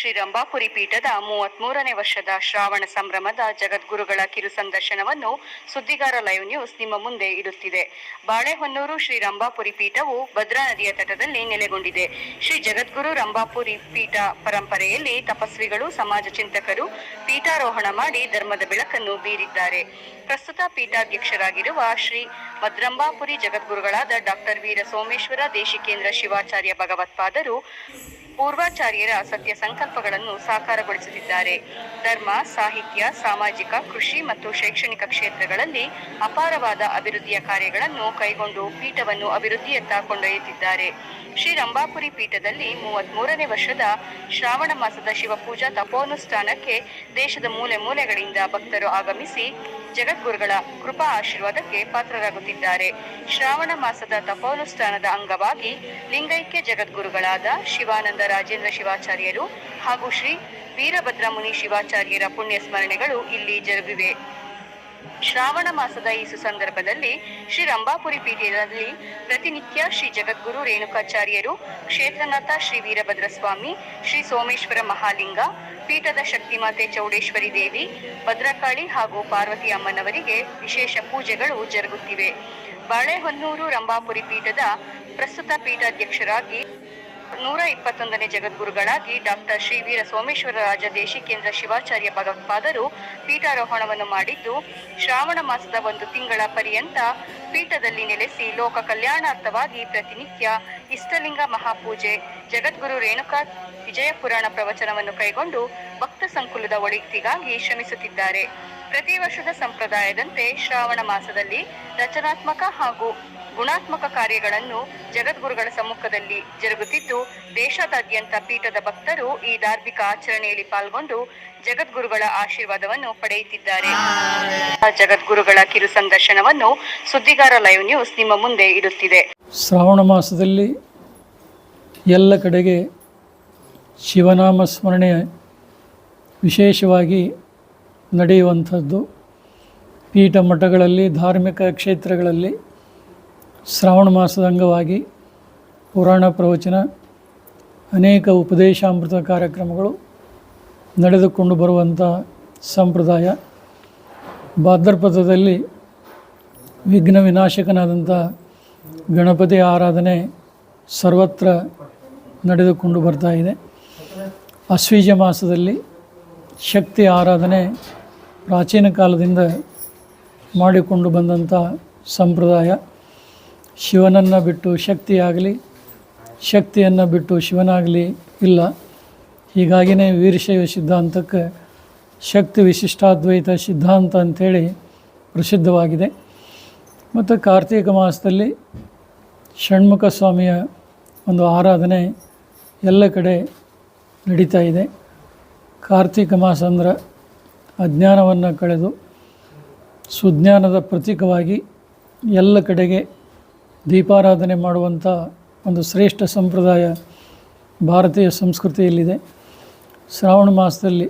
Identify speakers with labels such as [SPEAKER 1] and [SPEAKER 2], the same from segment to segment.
[SPEAKER 1] ಶ್ರೀ ರಂಭಾಪುರಿ ಪೀಠದ ಮೂವತ್ಮೂರನೇ ವರ್ಷದ ಶ್ರಾವಣ ಸಂಭ್ರಮದ ಜಗದ್ಗುರುಗಳ ಕಿರು ಸಂದರ್ಶನವನ್ನು ಸುದ್ದಿಗಾರ ಲೈವ್ ನ್ಯೂಸ್ ನಿಮ್ಮ ಮುಂದೆ ಇಡುತ್ತಿದೆ. ಬಾಳೆಹೊನ್ನೂರು ಶ್ರೀ ರಂಭಾಪುರಿ ಪೀಠವು ಭದ್ರಾ ನದಿಯ ತಟದಲ್ಲಿ ನೆಲೆಗೊಂಡಿದೆ. ಶ್ರೀ ಜಗದ್ಗುರು ರಂಭಾಪುರಿ ಪೀಠ ಪರಂಪರೆಯಲ್ಲಿ ತಪಸ್ವಿಗಳು, ಸಮಾಜ ಚಿಂತಕರು ಪೀಠಾರೋಹಣ ಮಾಡಿ ಧರ್ಮದ ಬೆಳಕನ್ನು ಬೀರಿದ್ದಾರೆ. ಪ್ರಸ್ತುತ ಪೀಠಾಧ್ಯಕ್ಷರಾಗಿರುವ ಶ್ರೀ ಮದ್ರಂಬಾಪುರಿ ಜಗದ್ಗುರುಗಳಾದ ಡಾಕ್ಟರ್ ವೀರ ಸೋಮೇಶ್ವರ ದೇಶಿಕೇಂದ್ರ ಶಿವಾಚಾರ್ಯ ಭಗವತ್ಪಾದರು, ಪೂರ್ವಾಚಾರ್ಯರ ಸತ್ಯ ಸಂಕಲ್ಪಗಳನ್ನು ಸಾಕಾರಗೊಳಿಸುತ್ತಿದ್ದಾರೆ. ಧರ್ಮ, ಸಾಹಿತ್ಯ, ಸಾಮಾಜಿಕ, ಕೃಷಿ ಮತ್ತು ಶೈಕ್ಷಣಿಕ ಕ್ಷೇತ್ರಗಳಲ್ಲಿ ಅಪಾರವಾದ ಅಭಿವೃದ್ಧಿಯ ಕಾರ್ಯಗಳನ್ನು ಕೈಗೊಂಡು ಪೀಠವನ್ನು ಅಭಿವೃದ್ಧಿಯತ್ತ ಕೊಂಡೊಯ್ಯುತ್ತಿದ್ದಾರೆ. ಶ್ರೀ ರಂಭಾಪುರಿ ಪೀಠದಲ್ಲಿ ಮೂವತ್ತ್ ಮೂರನೇ ವರ್ಷದ ಶ್ರಾವಣ ಮಾಸದ ಶಿವಪೂಜಾ ತಪೋನುಷ್ಠಾನಕ್ಕೆ ದೇಶದ ಮೂಲೆ ಮೂಲೆಗಳಿಂದ ಭಕ್ತರು ಆಗಮಿಸಿ ಜಗದ್ಗುರುಗಳ ಕೃಪಾ ಆಶೀರ್ವಾದಕ್ಕೆ ಪಾತ್ರರಾಗುತ್ತಿದ್ದಾರೆ. ಶ್ರಾವಣ ಮಾಸದ ತಪೋನುಷ್ಠಾನದ ಅಂಗವಾಗಿ ಲಿಂಗೈಕ್ಯ ಜಗದ್ಗುರುಗಳಾದ ಶಿವಾನಂದ ರಾಜೇಂದ್ರ ಶಿವಾಚಾರ್ಯರು ಹಾಗೂ ಶ್ರೀ ವೀರಭದ್ರ ಮುನಿ ಶಿವಾಚಾರ್ಯರ ಪುಣ್ಯ ಸ್ಮರಣೆಗಳು ಇಲ್ಲಿ ಜರುಗಿವೆ. ಶ್ರಾವಣ ಮಾಸದ ಈ ಸುಸಂದರ್ಭದಲ್ಲಿ ಶ್ರೀ ರಂಭಾಪುರಿ ಪೀಠದಲ್ಲಿ ಪ್ರತಿನಿತ್ಯ ಶ್ರೀ ಜಗದ್ಗುರು ರೇಣುಕಾಚಾರ್ಯರು, ಕ್ಷೇತ್ರನಾಥ ಶ್ರೀ ವೀರಭದ್ರ ಸ್ವಾಮಿ ಶ್ರೀ ಸೋಮೇಶ್ವರ ಮಹಾಲಿಂಗ, ಪೀಠದ ಶಕ್ತಿಮಾತೆ ಚೌಡೇಶ್ವರಿ ದೇವಿ, ಭದ್ರಕಾಳಿ ಹಾಗೂ ಪಾರ್ವತಿ ಅಮ್ಮನವರಿಗೆ ವಿಶೇಷ ಪೂಜೆಗಳು ಜರುಗುತ್ತಿವೆ. ಬಾಳೆಹೊನ್ನೂರು ರಂಭಾಪುರಿ ಪೀಠದ ಪ್ರಸ್ತುತ ಪೀಠಾಧ್ಯಕ್ಷರಾಗಿ ನೂರ ಇಪ್ಪತ್ತೊಂದನೇ ಜಗದ್ಗುರುಗಳಾಗಿ ಡಾಕ್ಟರ್ ಶ್ರೀ ವೀರ ಸೋಮೇಶ್ವರ ರಾಜ ದೇಶಿಕೇಂದ್ರ ಶಿವಾಚಾರ್ಯ ಭಗವತ್ಪಾದರು ಪೀಠಾರೋಹಣವನ್ನು ಮಾಡಿದ್ದು, ಶ್ರಾವಣ ಮಾಸದ ಒಂದು ತಿಂಗಳ ಪರ್ಯಂತ ಪೀಠದಲ್ಲಿ ನೆಲೆಸಿ ಲೋಕ ಕಲ್ಯಾಣಾರ್ಥವಾಗಿ ಪ್ರತಿನಿತ್ಯ ಇಷ್ಟಲಿಂಗ ಮಹಾಪೂಜೆ, ಜಗದ್ಗುರು ರೇಣುಕಾ ವಿಜಯ ಪುರಾಣ ಪ್ರವಚನವನ್ನು ಕೈಗೊಂಡು ಭಕ್ತ ಸಂಕುಲದ ಒಳಿತಿಗಾಗಿ ಶ್ರಮಿಸುತ್ತಿದ್ದಾರೆ. ಪ್ರತಿ ವರ್ಷದ ಸಂಪ್ರದಾಯದಂತೆ ಶ್ರಾವಣ ಮಾಸದಲ್ಲಿ ರಚನಾತ್ಮಕ ಹಾಗೂ ಗುಣಾತ್ಮಕ ಕಾರ್ಯಗಳನ್ನು ಜಗದ್ಗುರುಗಳ ಸಮ್ಮುಖದಲ್ಲಿ ಜರುಗುತ್ತಿದ್ದು, ದೇಶಾದ್ಯಂತ ಪೀಠದ ಭಕ್ತರು ಈ ಧಾರ್ಮಿಕ ಆಚರಣೆಯಲ್ಲಿ ಪಾಲ್ಗೊಂಡು ಜಗದ್ಗುರುಗಳ ಆಶೀರ್ವಾದವನ್ನು ಪಡೆಯುತ್ತಿದ್ದಾರೆ. ಜಗದ್ಗುರುಗಳ ಕಿರು ಸಂದರ್ಶನವನ್ನು ಸುದ್ದಿಗಾರ ಲೈವ್ ನ್ಯೂಸ್ ನಿಮ್ಮ ಮುಂದೆ ಇಡುತ್ತಿದೆ.
[SPEAKER 2] ಶ್ರಾವಣ ಮಾಸದಲ್ಲಿ ಎಲ್ಲ ಕಡೆಗೆ ಶಿವನಾಮ ಸ್ಮರಣೆ ವಿಶೇಷವಾಗಿ ನಡೆಯುವಂಥದ್ದು. ಪೀಠ ಮಠಗಳಲ್ಲಿ, ಧಾರ್ಮಿಕ ಕ್ಷೇತ್ರಗಳಲ್ಲಿ ಶ್ರಾವಣ ಮಾಸದ ಅಂಗವಾಗಿ ಪುರಾಣ ಪ್ರವಚನ, ಅನೇಕ ಉಪದೇಶಾಮೃತ ಕಾರ್ಯಕ್ರಮಗಳು ನಡೆದುಕೊಂಡು ಬರುವಂಥ ಸಂಪ್ರದಾಯ. ಭಾದ್ರಪದದಲ್ಲಿ ವಿಘ್ನ ವಿನಾಶಕನಾದಂಥ ಗಣಪತಿ ಆರಾಧನೆ ಸರ್ವತ್ರ ನಡೆದುಕೊಂಡು ಬರ್ತಾ ಇದೆ. ಅಶ್ವೀಜ ಮಾಸದಲ್ಲಿ ಶಕ್ತಿ ಆರಾಧನೆ ಪ್ರಾಚೀನ ಕಾಲದಿಂದ ಮಾಡಿಕೊಂಡು ಬಂದಂಥ ಸಂಪ್ರದಾಯ. ಶಿವನನ್ನು ಬಿಟ್ಟು ಶಕ್ತಿಯಾಗಲಿ, ಶಕ್ತಿಯನ್ನು ಬಿಟ್ಟು ಶಿವನಾಗಲಿ ಇಲ್ಲ. ಹೀಗಾಗಿಯೇ ವೀರಶೈವ ಸಿದ್ಧಾಂತಕ್ಕೆ ಶಕ್ತಿ ವಿಶಿಷ್ಟಾದ್ವೈತ ಸಿದ್ಧಾಂತ ಅಂಥೇಳಿ ಪ್ರಸಿದ್ಧವಾಗಿದೆ. ಮತ್ತು ಕಾರ್ತೀಕ ಮಾಸದಲ್ಲಿ ಷಣ್ಮುಖ ಸ್ವಾಮಿಯ ಒಂದು ಆರಾಧನೆ ಎಲ್ಲ ಕಡೆ ನಡೀತಾ ಇದೆ. ಕಾರ್ತಿಕ ಮಾಸ ಅಂದ್ರೆ ಅಜ್ಞಾನವನ್ನು ಕಳೆದು ಸುಜ್ಞಾನದ ಪ್ರತೀಕವಾಗಿ ಎಲ್ಲ ಕಡೆಗೆ ದೀಪಾರಾಧನೆ ಮಾಡುವಂಥ ಒಂದು ಶ್ರೇಷ್ಠ ಸಂಪ್ರದಾಯ ಭಾರತೀಯ ಸಂಸ್ಕೃತಿಯಲ್ಲಿದೆ. ಶ್ರಾವಣ ಮಾಸದಲ್ಲಿ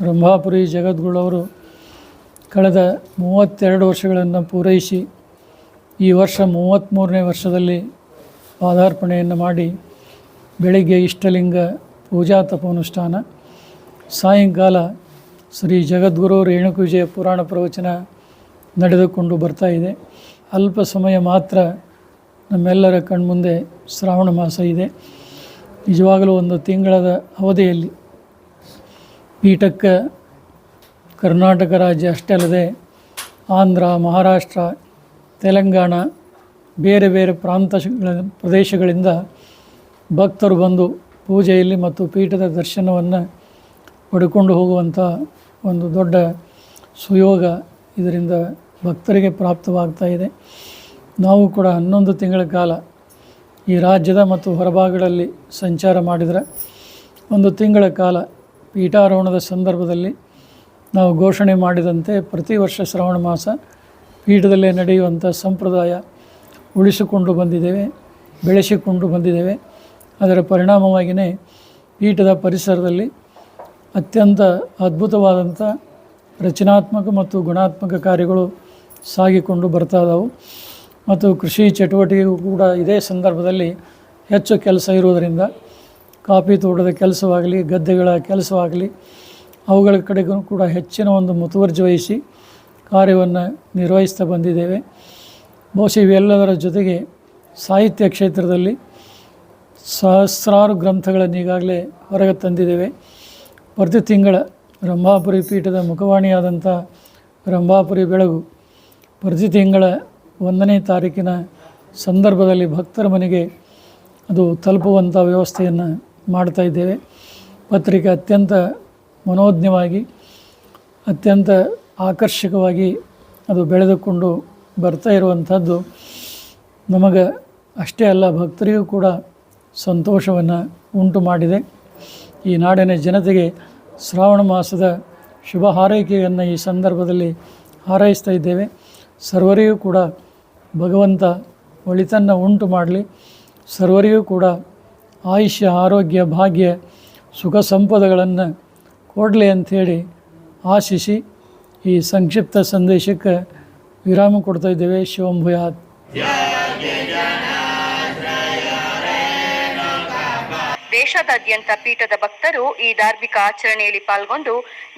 [SPEAKER 2] ರಂಭಾಪುರಿ ಜಗದ್ಗುಳವರು ಕಳೆದ ಮೂವತ್ತೆರಡು ವರ್ಷಗಳನ್ನು ಪೂರೈಸಿ ಈ ವರ್ಷ ಮೂವತ್ತ್ಮೂರನೇ ವರ್ಷದಲ್ಲಿ ಪಾದಾರ್ಪಣೆಯನ್ನು ಮಾಡಿ ಬೆಳಿಗ್ಗೆ ಇಷ್ಟಲಿಂಗ ಪೂಜಾ ತಪೋನುಷ್ಠಾನ. ಸಾಯಂಕಾಲ ಶ್ರೀ ಜಗದ್ಗುರು ರೇಣುಕುಜಯ ಪುರಾಣ ಪ್ರವಚನ ನಡೆದುಕೊಂಡು ಬರ್ತಾ ಇದೆ. ಅಲ್ಪ ಸಮಯ ಮಾತ್ರ ನಮ್ಮೆಲ್ಲರ ಕಣ್ಮುಂದೆ ಶ್ರಾವಣ ಮಾಸ ಇದೆ. ನಿಜವಾಗಲೂ ಒಂದು ತಿಂಗಳದ ಅವಧಿಯಲ್ಲಿ ಪೀಠಕ್ಕೆ ಕರ್ನಾಟಕ ರಾಜ್ಯ ಅಷ್ಟೇ ಅಲ್ಲದೆ ಆಂಧ್ರ, ಮಹಾರಾಷ್ಟ್ರ, ತೆಲಂಗಾಣ, ಬೇರೆ ಬೇರೆ ಪ್ರಾಂತ ಪ್ರದೇಶಗಳಿಂದ ಭಕ್ತರು ಬಂದು ಪೂಜೆಯಲ್ಲಿ ಮತ್ತು ಪೀಠದ ದರ್ಶನವನ್ನು ಪಡ್ಕೊಂಡು ಹೋಗುವಂಥ ಒಂದು ದೊಡ್ಡ ಸುಯೋಗ ಇದರಿಂದ ಭಕ್ತರಿಗೆ ಪ್ರಾಪ್ತವಾಗ್ತಾ ಇದೆ. ನಾವು ಕೂಡ ಹನ್ನೊಂದು ತಿಂಗಳ ಕಾಲ ಈ ರಾಜ್ಯದ ಮತ್ತು ಹೊರಭಾಗಗಳಲ್ಲಿ ಸಂಚಾರ ಮಾಡಿದರೆ ಒಂದು ತಿಂಗಳ ಕಾಲ ಪೀಠಾರೋಹಣದ ಸಂದರ್ಭದಲ್ಲಿ ನಾವು ಘೋಷಣೆ ಮಾಡಿದಂತೆ ಪ್ರತಿ ವರ್ಷ ಶ್ರಾವಣ ಮಾಸ ಪೀಠದಲ್ಲೇ ನಡೆಯುವಂಥ ಸಂಪ್ರದಾಯ ಉಳಿಸಿಕೊಂಡು ಬಂದಿದ್ದೇವೆ, ಬೆಳೆಸಿಕೊಂಡು ಬಂದಿದ್ದೇವೆ. ಅದರ ಪರಿಣಾಮವಾಗಿಯೇ ಪೀಠದ ಪರಿಸರದಲ್ಲಿ ಅತ್ಯಂತ ಅದ್ಭುತವಾದಂಥ ರಚನಾತ್ಮಕ ಮತ್ತು ಗುಣಾತ್ಮಕ ಕಾರ್ಯಗಳು ಸಾಗಿಕೊಂಡು ಬರ್ತಾ ಇದಾವೆ. ಮತ್ತು ಕೃಷಿ ಚಟುವಟಿಕೆಗೂ ಕೂಡ ಇದೇ ಸಂದರ್ಭದಲ್ಲಿ ಹೆಚ್ಚು ಕೆಲಸ ಇರುವುದರಿಂದ ಕಾಫಿ ತೋಟದ ಕೆಲಸವಾಗಲಿ, ಗದ್ದೆಗಳ ಕೆಲಸವಾಗಲಿ, ಅವುಗಳ ಕಡೆಗೂ ಕೂಡ ಹೆಚ್ಚಿನ ಒಂದು ಮುತುವರ್ಜಿ ವಹಿಸಿ ಕಾರ್ಯವನ್ನು ನಿರ್ವಹಿಸ್ತಾ ಬಂದಿದ್ದೇವೆ. ಬಹುಶಃ ಇವೆಲ್ಲದರ ಜೊತೆಗೆ ಸಾಹಿತ್ಯ ಕ್ಷೇತ್ರದಲ್ಲಿ ಸಹಸ್ರಾರು ಗ್ರಂಥಗಳನ್ನು ಈಗಾಗಲೇ ಹೊರಗೆ ತಂದಿದ್ದೇವೆ. ಪ್ರತಿ ತಿಂಗಳ ರಂಭಾಪುರಿ ಪೀಠದ ಮುಖವಾಣಿಯಾದಂಥ ರಂಭಾಪುರಿ ಬೆಳಗು ಪ್ರತಿ ತಿಂಗಳ ಒಂದನೇ ತಾರೀಕಿನ ಸಂದರ್ಭದಲ್ಲಿ ಭಕ್ತರ ಮನೆಗೆ ಅದು ತಲುಪುವಂಥ ವ್ಯವಸ್ಥೆಯನ್ನು ಮಾಡ್ತಾ ಇದ್ದೇವೆ. ಪತ್ರಿಕೆ ಅತ್ಯಂತ ಮನೋಜ್ಞವಾಗಿ, ಅತ್ಯಂತ ಆಕರ್ಷಕವಾಗಿ ಅದು ಬೆಳೆದುಕೊಂಡು ಬರ್ತಾ ಇರುವಂಥದ್ದು. ನಮಗೆ ಅಷ್ಟೇ ಅಲ್ಲ, ಭಕ್ತರಿಗೂ ಕೂಡ ಸಂತೋಷವನ್ನು ಉಂಟು ಮಾಡಿದೆ. ಈ ನಾಡಿನ ಜನತೆಗೆ ಶ್ರಾವಣ ಮಾಸದ ಶುಭ ಹಾರೈಕೆಯನ್ನು ಈ ಸಂದರ್ಭದಲ್ಲಿ ಹಾರೈಸ್ತಾ ಇದ್ದೇವೆ. ಸರ್ವರಿಗೂ ಕೂಡ ಭಗವಂತ ಒಳಿತನ್ನು ಉಂಟು ಮಾಡಲಿ. ಸರ್ವರಿಗೂ ಕೂಡ ಆಯುಷ್ಯ, ಆರೋಗ್ಯ, ಭಾಗ್ಯ, ಸುಖ ಸಂಪದಗಳನ್ನು ಕೊಡಲಿ ಅಂಥೇಳಿ ಆಶಿಸಿ ಈ ಸಂಕ್ಷಿಪ್ತ ಸಂದೇಶಕ್ಕೆ ವಿರಾಮ ಕೊಡ್ತಾ ಇದ್ದೇವೆ. ಶಿವಂಭುಯಾತ್
[SPEAKER 1] ದೇಶಾದ್ಯಂತ ಪೀಠದ ಭಕ್ತರು ಈ ಧಾರ್ಮಿಕ ಆಚರಣೆಯಲ್ಲಿ ಪಾಲ್ಗೊಂಡು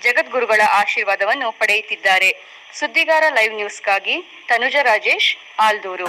[SPEAKER 1] ಜಗದ್ಗುರುಗಳ ಆಶೀರ್ವಾದವನ್ನು ಪಡೆಯುತ್ತಿದ್ದಾರೆ. ಸುದ್ದಿಗಾರ ಲೈವ್ ನ್ಯೂಸ್ಗಾಗಿ ತನುಜ ರಾಜೇಶ್, ಆಲ್ದೂರು.